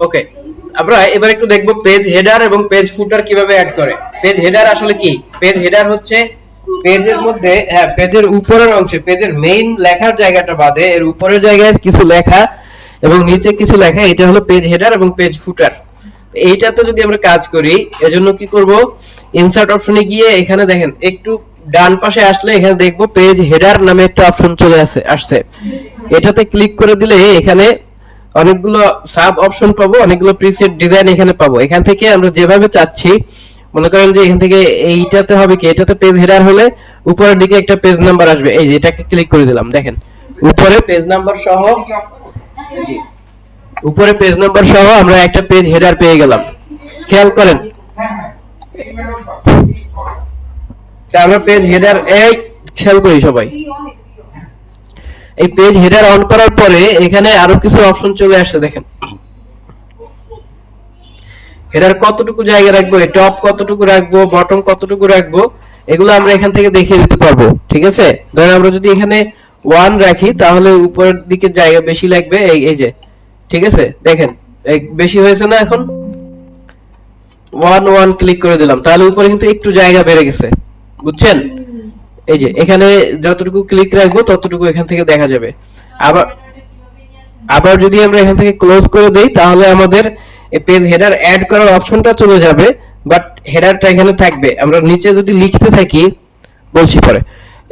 ওকে আমরা এবার একটু দেখব পেজ হেডার এবং পেজ ফুটার কীভাবে অ্যাড করে। পেজ হেডার আসলে কি? পেজ হেডার হচ্ছে পেজের মধ্যে হ্যাঁ পেজের উপরের অংশে পেজের মেইন লেখার জায়গাটা বাদে, এর উপরের জায়গায় কিছু লেখা এবং নিচে কিছু লেখা, এটা হলো পেজ হেডার এবং পেজ ফুটার এইটাতে যদি আমরা কাজ করি, এজন্য কি করব? ইনসার্ট অপশনে গিয়ে এখানে দেখেন, একটু ডান পাশে আসলে এখানে দেখব পেজ হেডার নামে একটা অপশন চলে আসে, আসছে। এটাতে ক্লিক করে দিলে এখানে অনেকগুলো সাব অপশন পাবো, অনেকগুলো প্রিসেট ডিজাইন এখানে পাবো। এখান থেকে আমরা যেভাবে চাচ্ছি, মনে করেন যে এখান থেকে এইটাতে হবে কি, এটাতে পেজ হেডার হলে উপরের দিকে একটা পেজ নাম্বার আসবে। এই যে এটাকে ক্লিক করে দিলাম, দেখেন। উপরে পেজ নাম্বার সহ উপরে পেজ নাম্বার সহ আমরা একটা পেজ হেডার পেয়ে গেলাম। খেয়াল করেন? আমরা পেজ হেডার এই খেয়াল করি সবাই। এই পেজ হেডার অন করার পরে এখানে আরও কিছু অপশন চলে আসছে দেখেন। হেডার কতটুকু জায়গা রাখব টপ কতটুকু রাখব বটম কতটুকু রাখব, এগুলো আমরা এখান থেকে দেখিয়ে দিতে পারব, ঠিক আছে? ধরেন আমরা যদি এখানে ওয়ান রাখি, তাহলে উপরের দিকে জায়গা বেশি লাগবে, এই এই যে, ঠিক আছে? দেখেন বেশি হয়েছে না এখন? ওয়ান ওয়ান ক্লিক করে দিলাম, তাহলে উপরে কিন্তু একটু জায়গা বেড়ে গেছে, বুঝছেন? এই যে এখানে যতটুকু ক্লিক রাখব ততটুকু এখান থেকে দেখা যাবে। আবার আবার যদি আমরা এখান থেকে ক্লোজ করে দেই তাহলে আমাদের পেজ হেডার অ্যাড করার অপশনটা চলে যাবে বাট হেডারটা এখানে থাকবে। আমরা নিচে যদি লিখতে থাকি বলছি পরে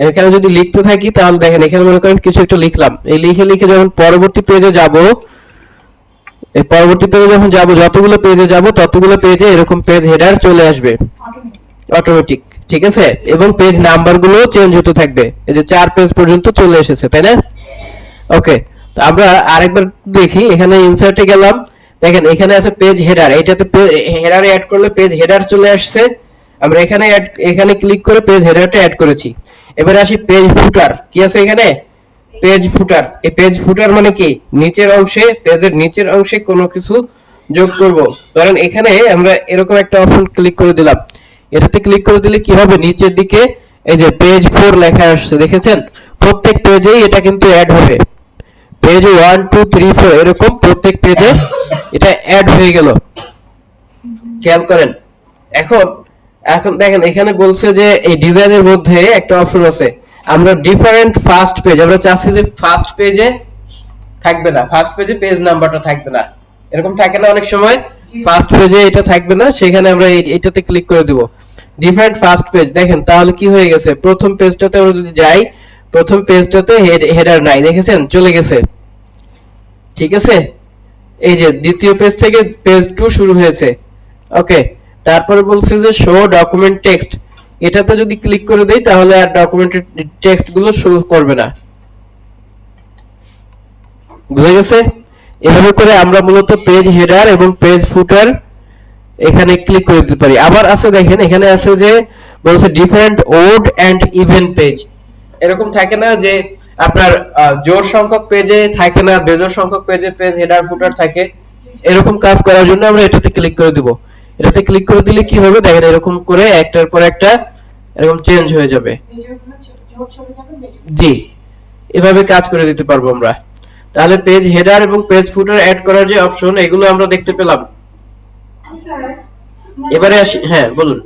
এখানে যদি লিখতে থাকি তাহলে দেখেন এখানে মনে করেন কিছু একটা লিখলাম। এই লিখে লিখে যখন পরবর্তী পেজে যাব এই পরবর্তী পেজে যখন যাব যতগুলো পেজে যাব ততগুলো পেজে এরকম পেজ হেডার চলে আসবে। অটোমেটিক ঠিক আছে? এবং পেজ নাম্বারগুলো চেঞ্জ হতে থাকবে। এই যে চার পেজ পর্যন্ত চলে এসেছে, তাই না? ওকে তো আমরা আরেকবার দেখি, এখানে ইনসার্টে গেলাম। দেখেন, এখানে আছে পেজ হেডার এটাতে হেডারে অ্যাড করলে পেজ হেডার চলে আসছে। আমরা এখানে এখানে ক্লিক করে পেজ হেডারটা অ্যাড করেছি। এবারে আসি পেজ ফুটার কি আছে এখানে? পেজ ফুটার এই পেজ ফুটার মানে কি? নিচের অংশে পেজের নিচের অংশে কোনো কিছু যোগ করব। ধরেন, এখানে আমরা এরকম একটা অপশন ক্লিক করে দিলাম। এটাতে ক্লিক করে দিলে কি হবে? নিচের দিকে এই যে পেজ ফোর লেখা আসছে দেখেছেন? প্রত্যেক পেজেই এটা কিন্তু অ্যাড হবে। Page one two three four এরকম প্রত্যেক পেজে এটা অ্যাড হয়ে গেল। খেয়াল করেন। এখন এখন দেখেন এখানে বলছে যে এই ডিজাইনের মধ্যে একটা অপশন আছে। আমরা ডিফারেন্ট ফার্স্ট পেজ আমরা চাচ্ছি যে ফার্স্ট পেজে থাকবে না। ফার্স্ট পেজে পেজ নাম্বারটা থাকবে না। এরকম থাকে না অনেক সময়? ফার্স্ট পেজে এটা থাকবে না সেখানে আমরা এটাতে ক্লিক করে দিব। ডিফারেন্ট ফার্স্ট পেজ দেখেন, তাহলে কি হয়ে গেছে? প্রথম পেজটাতে আমরা যদি যাই, প্রথম পেজটাতে হেডার নাই, দেখেছেন? চলে গেছে। ঠিক আছে? এই যে দ্বিতীয় পেজ থেকে পেজ টু শুরু হয়েছে। ওকে তারপরে বলছে যে শো ডকুমেন্ট টেক্সট এটাতে যদি ক্লিক করে দেই, তাহলে আর ডকুমেন্টের টেক্সটগুলো শো করবে না। বুঝে গেছে? এভাবে করে আমরা মূলত পেজ হেডার এবং পেজ ফুটার এখানে ক্লিক করে দিতে পারি। আবার আছে দেখেন, এখানে আছে যে বলছে different odd and even page এরকম থাকে না যে আপনার জোর সংখ্যক পেজে থাকে না, বেজোর সংখ্যক পেজে পেজ হেডার ফুটার থাকে। এরকম কাজ করার জন্য আমরা এটাতে ক্লিক করে দিব। এটাতে ক্লিক করে দিলে কি হবে? দেখেন, এরকম করে একটার পর একটা এরকম চেঞ্জ হয়ে যাবে। জি। এভাবে কাজ করে দিতে পারব আমরা। তাহলে পেজ হেডার এবং পেজ ফুটার অ্যাড করার যে অপশন এগুলো আমরা দেখতে পেলাম। এবারে আসি হ্যাঁ বলুন।